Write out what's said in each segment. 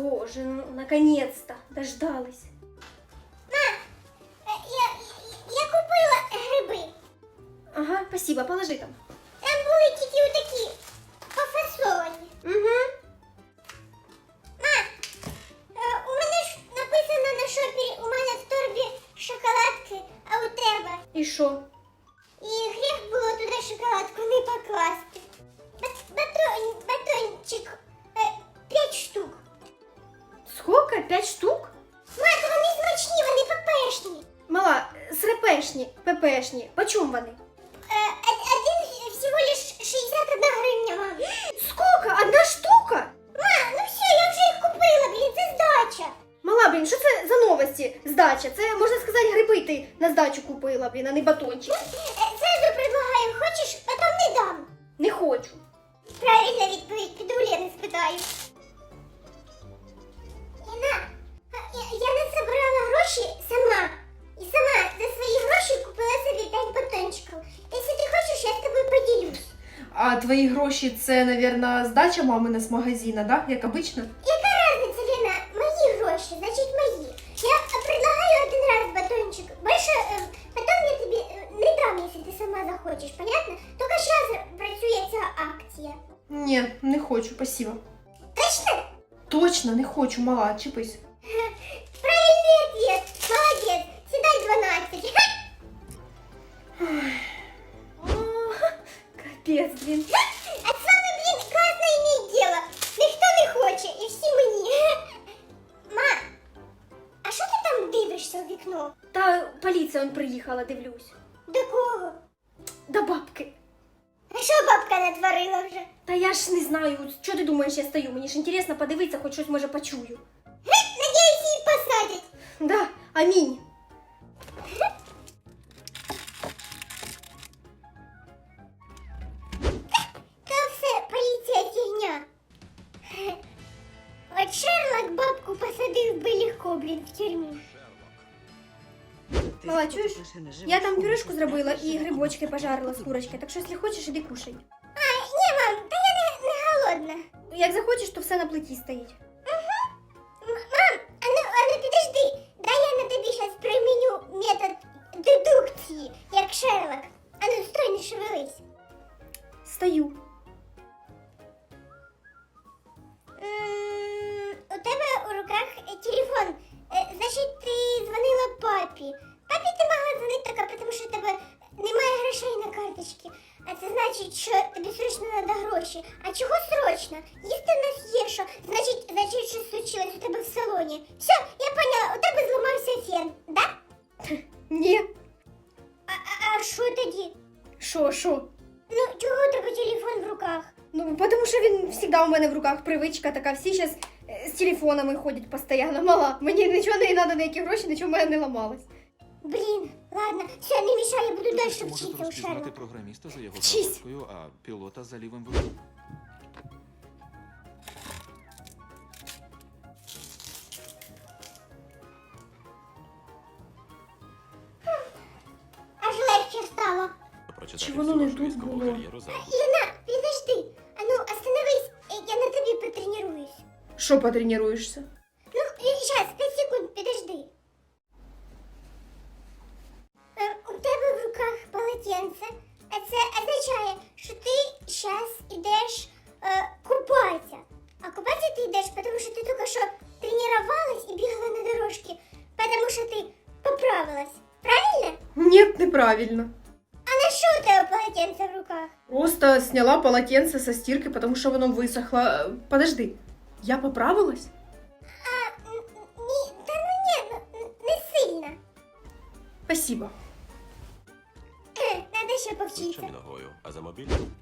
Боже, ну наконец-то дождались. Е, Я, я купила гриби. Ага, спасибо, положи там. Там були тільки отакі пофасовані. Угу. Ма, е, у мене ж написано на шопері, у мене в торбі шоколадки, а у тебе. І що? І гріх було туди шоколадку не покласти. Пепешні. Почем вони? Е, один всього лиш 61 гривня, мам. Сколько? Одна штука? Ма, ну все, я вже їх купила, блін, це здача. Мала, блін, що це за новості? Здача. Це можна сказати, гриби ти на здачу купила, блін, а не батончик. Е, Зразу предлагаю, хочеш, потім не дам. Не хочу. Правильна відповідь, піду Лени спитаю. Ліна, а я, я не забрала гроші сама. І сама за свої гроші купила собі 5 батончиків. Якщо ти хочеш, я з тобою поділюсь. А твої гроші це, навірно, здача мамина з магазина, да? Як обично? Яка разниця, Лена? Мої гроші, значить мої. Я предлагаю один раз батончик. Більше е, потім я тобі е, не дам, якщо ти сама захочеш, понятно? Тільки зараз працює ця акція. Ні, не хочу, спасибо. Точно? Точно не хочу, мала, чіпись. вікно? Та поліція он приїхала, дивлюсь. До кого? До бабки. А що бабка натворила вже? Та я ж не знаю, що ти думаєш, я стою? Мені ж інтересно подивитися, хоч щось може почую. Надіюсь, її посадять. Да, амінь. Та все, поліція фігня. От Шерлок бабку посадив би легко, блін, в тюрму. Мала, чуєш? Я там пюрешку зробила і грибочки пожарила з курочкою, так що, якщо хочеш, іди кушай. А, ні, мам, та я не, не голодна. Як захочеш, то все на плиті стоїть. М- Мам, а ну, а ну підожди, дай я на тобі зараз приміню метод дедукції, як Шерлок. А ну, стой, не шевелись. Стою. В руках привичка така. Всі зараз з телефонами ходять постійно. Мала. Мені нічого не треба, ніякі гроші, нічого в мене не ламалось. Блін, ладно, все, не мішай, я буду далі вчитися у Шерлока. програміста за його Вчись. а пілота за лівим виходом. Аж легче стало. Прочитати Чи воно всю не вашу тут військову було? кар'єру за Що потренуєшся? Ну, сейчас, 5 секунд, подожди. Е, У тебе в руках полотенце, а це означає, що ти зараз йдеш е, купатися. А купатися ти йдеш, тому що ти тільки що тренувалась і бігала на дорожці, тому що ти поправилась. Правильно? Ні, неправильно. А на що у тебе полотенце в руках? Просто сняла полотенце со стирки, потому что оно высохло. Э, Подожди, я поправилась? А, ні, та ну ні, не сильно. Спасибо. Е, Надо ще повчитися. Чому ногою, а за мобільним?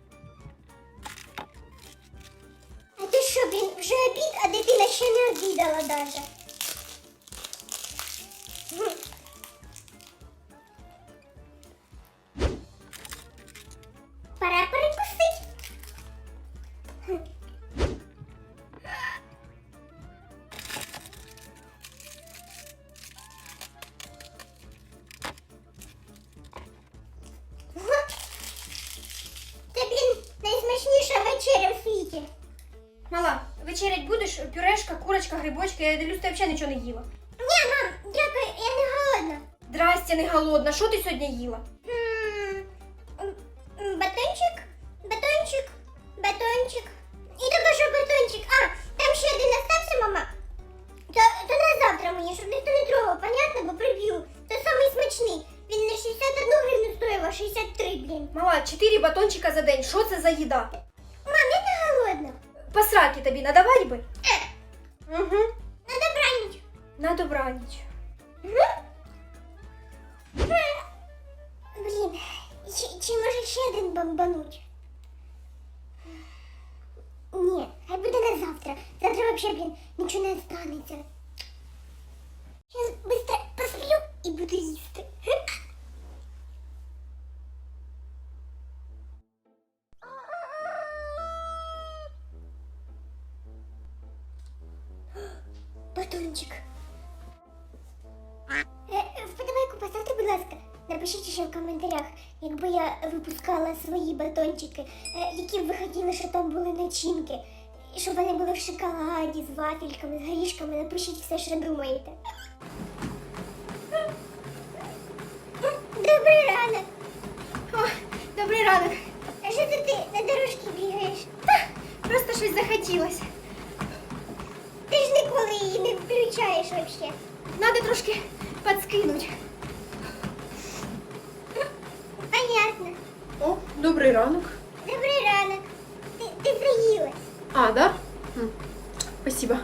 А ти що, блін, вже обід, а дитина ще не обідала даже. Курочка, грибочки, я дивлюсь, ти взагалі нічого не їла. Ні, мам, дякую, я не голодна. Здрастя, не голодна, що ти сьогодні їла? М, м, м, Батончик, батончик, батончик. І тільки що батончик. А, там ще один остався, мама. То, то на завтра мені, щоб ніхто не трогав, понятно, бо приб'ю. То самий смачний. Він не 61 гривну стоїв, а 63, блін. Мала, 4 батончика за день, що це за їда? Чи, чи може ще один бомбануть? Ні, хай буде на завтра. Завтра взагалі, блін, нічого не станеться. Зараз швидко посплю і буду їсти. Напишіть ще в коментарях, якби я випускала свої батончики, е, які б ви хотіли, щоб там були начинки. І щоб вони були в шоколаді, з вафельками, з горішками. Напишіть все, що думаєте. Добрий ранок. О, добрий ранок. А що це ти на дорожці бігаєш? Просто щось захотілося. Ти ж ніколи її не включаєш взагалі. Надо трошки підскинуть. Добрий ранок. Добрий ранок. Ти, ти заїлась. А, да? М, Спасибо.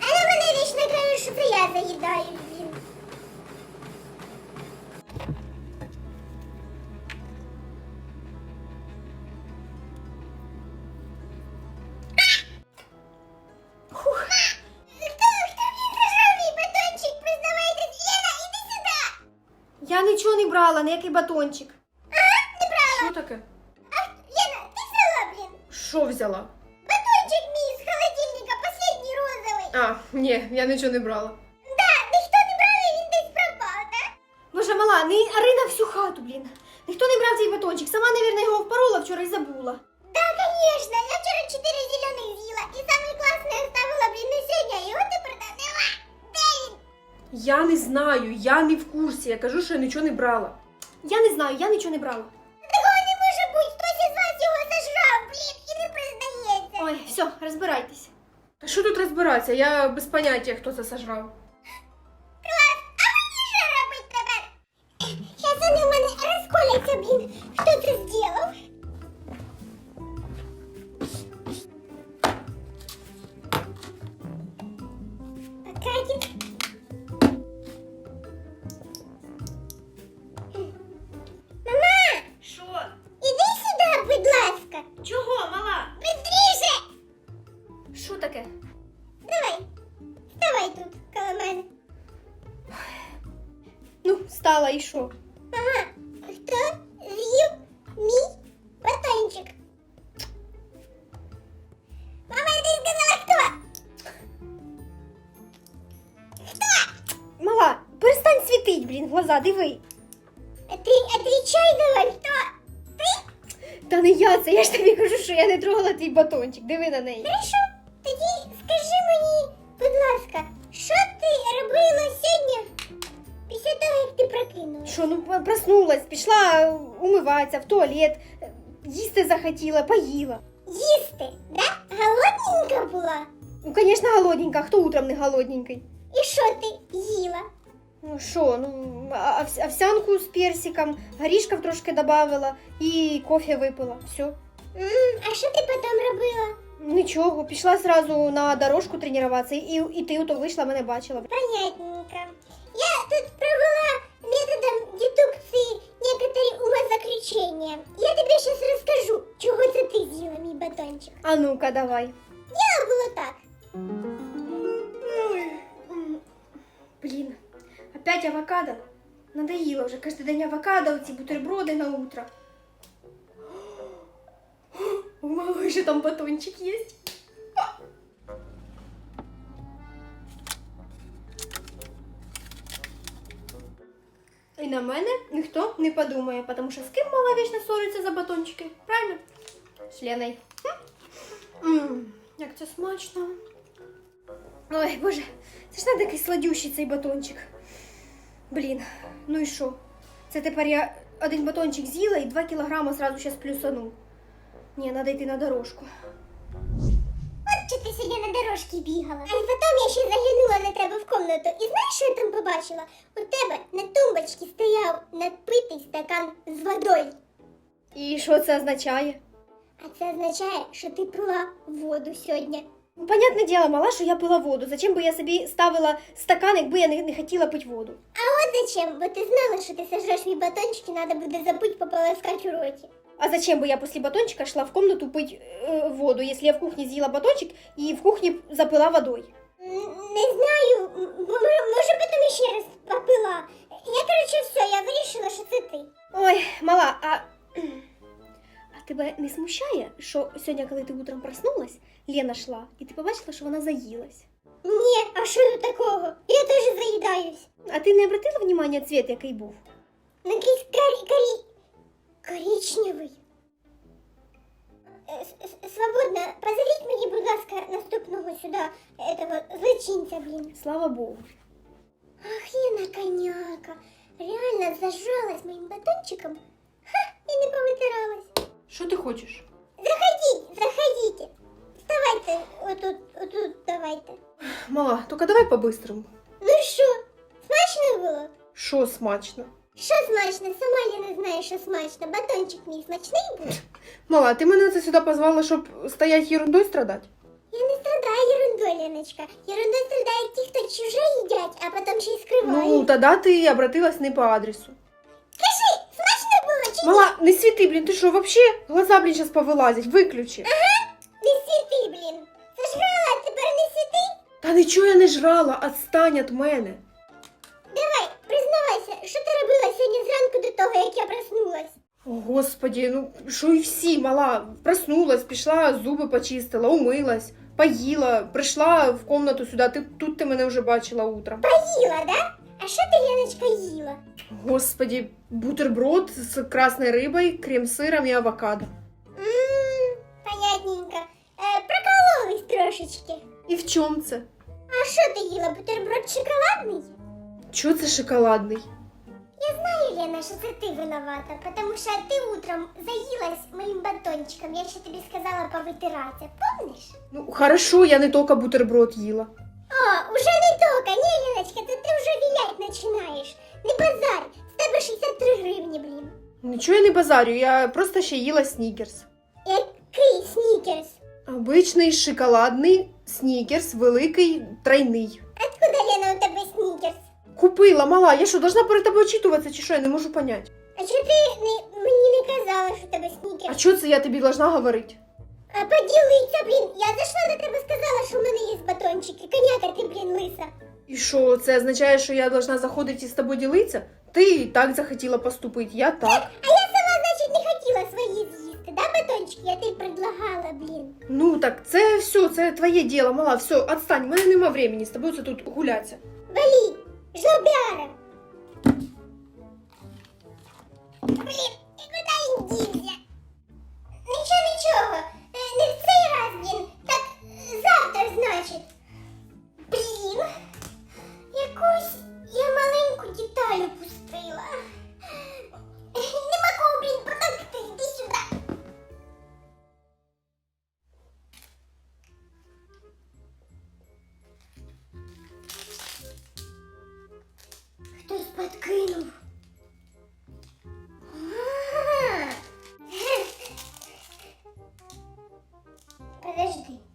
А на мене вічно кажуть, що це я заїдаю, блін. Фух. Хто, хто мені зажав мій батончик? Признавайтесь. Лена, іди сюди. Я нічого не брала, ніякий батончик. Ага, не брала. Що таке? А, Лена, ти взяла, блін. Що взяла? Батончик мій з холодильника, последній розовий. А, ні, я нічого не брала. Да, ніхто не брав, і він десь пропав, так? Боже, мала, не Арина всю хату, блін. Ніхто не брав цей батончик. Сама, навірно, його впорола вчора і забула. Да, конечно. Я вчора чотири зелених з'їла. І самий класний оставила, блін, на сьогодні, його там нема. Де він? Я не знаю, я не в курсі. Я кажу, що я нічого не брала. Я не знаю, я нічого не брала. Все, розбирайтесь. Та що тут розбиратися? Я без поняття, хто це сожрав. Блін, глаза, диви. Отвечай давай, хто? Ти? Та не я це, я ж тобі кажу, що я не трогала твій батончик, диви на неї. Хорошо, тоді скажи мені, будь ласка, що ти робила сьогодні після того, як ти прокинулась? Що, ну проснулась, пішла умиватися в туалет, їсти захотіла, поїла. Їсти, да? Голодненька була? Ну, звісно, голодненька, хто утром не голодненький? І що ти? Ну що, ну, овсянку з персиком, горішків трошки добавила і кофе випила. Все. А що ти потім робила? Нічого, пішла сразу на дорожку тренуватися, і, і ти ото вийшла, мене бачила. Понятненько. Я тут провела методом дедукції некоторі умозаключення. Я тобі зараз розкажу, чого це ти з'їла мій батончик. А ну-ка, давай. Діло було так. опять авокадо? Надоело вже кожен день авокадо, ці бутерброди на утро. У мами ще там батончик є. І на мене ніхто не подумає, тому що з ким мала вічно ссориться за батончики, правильно? З Леною. М. М. Як це смачно. Ой, боже, це ж не такий сладющий цей батончик. Блін, ну і що? Це тепер я один батончик з'їла і 2 кілограма сразу зараз плюсану. Ні, треба йти на дорожку. От чи ти сьогодні на дорожці бігала. А потім я ще заглянула на тебе в комнату. І знаєш, що я там побачила? У тебе на тумбочці стояв надпитий стакан з водою. І що це означає? А це означає, що ти пила воду сьогодні. Ну, понятне діло, мала, що я пила воду. Зачем би я собі ставила стакан, якби я не, не хотіла пити воду? А от зачем? Бо ти знала, що ти сожреш мій батончик і треба буде забути пополоскати у роті. А зачем бы я после батончика шла в комнату пить э, воду, если я в кухне съела батончик и в кухне запила водой? М, Не знаю, м, бо мо- може потім ще раз попила. Я, коротше, все, я вирішила, що це тебе не смущає, що сьогодні, коли ти утром проснулась, Лена шла, і ти побачила, що вона заїлась? Ні, а що тут такого? Я теж заїдаюсь. А ти не обратила внимання цвіт, який був? Ну, якийсь карі... карі... коричневий. Е, с- с- Свободно, позовіть мені, будь ласка, наступного сюди, этого злочинця, блін. Слава Богу. Ах, Лена коняка. Реально зажралась моїм батончиком. Ха, і не повитиралась. Що ти хочеш? Заходіть, заходіть. Вставайте, отут, отут давайте. Мала, тільки давай по-бистрому. Ну що, смачно було? Що смачно? Що смачно? Сама я не знаю, що смачно. Батончик мій смачний був. Мала, ти мене це сюди позвала, щоб стоять ерундою страдати? Я не страдаю ерундой, Леночка. Ерундой страдають ті, хто чуже їдять, а потім ще й скривають. Ну, тоді ти обратилась не по адресу. Мала, не світи, блін, ти що, вообще? Глаза, блін, зараз повилазять, виключи. Не світи, блін. Зажрала, тепер не світи? Та нічого я не жрала, отстань від мене. Давай, признавайся, що ти робила сьогодні зранку до того, як я проснулась? О, господі, ну що і всі, мала, проснулась, пішла, зуби почистила, умилась, поїла, прийшла в комнату сюди, ти, тут ти мене вже бачила утром. Поїла, да? А що ти, Леночка, їла? Господі, бутерброд з красною рибою, крем-сиром і авокадо. Ммм, понятненько. Е, прокололась трошечки. І в чому це? А що ти їла? Бутерброд шоколадний? Чого це шоколадний? Я знаю, Лена, що це ти виновата, тому що ти утром заїлась моїм батончиком. Я ще тобі сказала повитиратися, помниш? Ну, хорошо, я не тільки бутерброд їла. О, уже не тока, ні, Леночка, це ти вже вілять починаєш. Не базар, з тебе 63 гривні, блін. Нічого я не базарю, я просто ще їла снікерс. Який снікерс? Обичний шоколадний снікерс, великий, тройний. Откуда, Лена, у тебе снікерс? Купила, мала, я що, должна перед тобою очитуватися, чи що, я не можу понять. А чого ти не, мені не казала, що у тебе А снікерс? чого це я тобі должна говорити? А поділися, блін. Я зайшла до тебе сказала, що в мене І що, це означає, що я должна заходити і з тобою ділитися? Ти і так захотіла поступити, я так. А я сама, значить, не хотіла свої з'їсти, да, батончики? Я тобі предлагала, блін. Ну так це все, це твоє діло, мала, все, отстань, в мене нема времени з тобою це тут гулятися. Валі, жлобяра. Блін, ти куди йди? каждый.